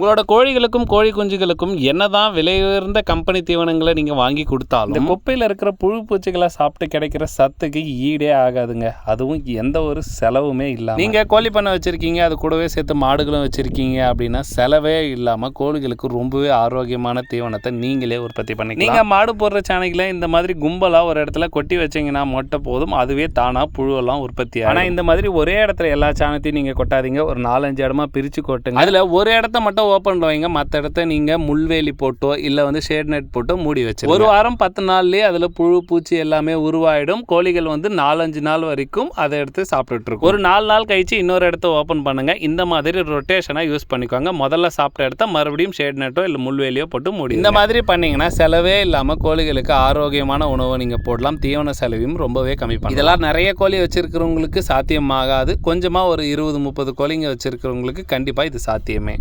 உங்களோட கோழிகளுக்கும் கோழி குஞ்சுகளுக்கும் என்னதான் விலை உயர்ந்த கம்பெனி தீவனங்களை நீங்கள் வாங்கி கொடுத்தாலும் இந்த குப்பையில் இருக்கிற புழு பூச்சிகளை சாப்பிட்டு கிடைக்கிற சத்துக்கு ஈடே ஆகாதுங்க. அதுவும் எந்த ஒரு செலவுமே இல்லாமல் நீங்கள் கோழி பண்ணை வச்சுருக்கீங்க அது கூடவே சேர்த்து மாடுகளும் வச்சுருக்கீங்க அப்படின்னா செலவே இல்லாமல் கோழிகளுக்கு ரொம்பவே ஆரோக்கியமான தீவனத்தை நீங்களே உற்பத்தி பண்ணிக்கலாம். நீங்கள் மாடு போடுற சாணைகளை இந்த மாதிரி கும்பலாக ஒரு இடத்துல கொட்டி வச்சீங்கன்னா மொட்டை போதும் அதுவே தானாக புழுவெல்லாம் உற்பத்தி ஆனால் இந்த மாதிரி ஒரே இடத்துல எல்லா சாணத்தையும் நீங்கள் கொட்டாதீங்க. ஒரு நாலஞ்சு இடமா பிரித்து கொட்டுங்க. அதில் ஒரு இடத்த மட்டும் ஓப்பன் வைங்க. மற்ற இடத்த நீங்கள் முள்வேலி போட்டோ இல்லை வந்து ஷேட் நெட் போட்டோ மூடி வச்சு ஒரு வாரம் பத்து நாள்லேயே அதில் புழு பூச்சி எல்லாமே உருவாயிடும். கோழிகள் வந்து நாலஞ்சு நாள் வரைக்கும் அதை எடுத்து சாப்பிட்டுட்டு இருக்கும் ஒரு நாலு நாள் கழிச்சு இன்னொரு இடத்த ஓப்பன் பண்ணுங்க. இந்த மாதிரி ரொட்டேஷனாக யூஸ் பண்ணிக்கோங்க. முதல்ல சாப்பிட்ட இடத்த மறுபடியும் ஷேட் நெட்டோ இல்லை முள்வேலியோ போட்டு மூடி இந்த மாதிரி பண்ணீங்கன்னா செலவே இல்லாமல் கோழிகளுக்கு ஆரோக்கியமான உணவை நீங்கள் போடலாம். தீவன செலவையும் ரொம்பவே கம்மி பண்ணலாம். இதெல்லாம் நிறைய கோழி வச்சிருக்கிறவங்களுக்கு சாத்தியமாகாது. கொஞ்சமாக ஒரு இருபது முப்பது கோழிங்க வச்சிருக்கிறவங்களுக்கு கண்டிப்பாக இது சாத்தியமே.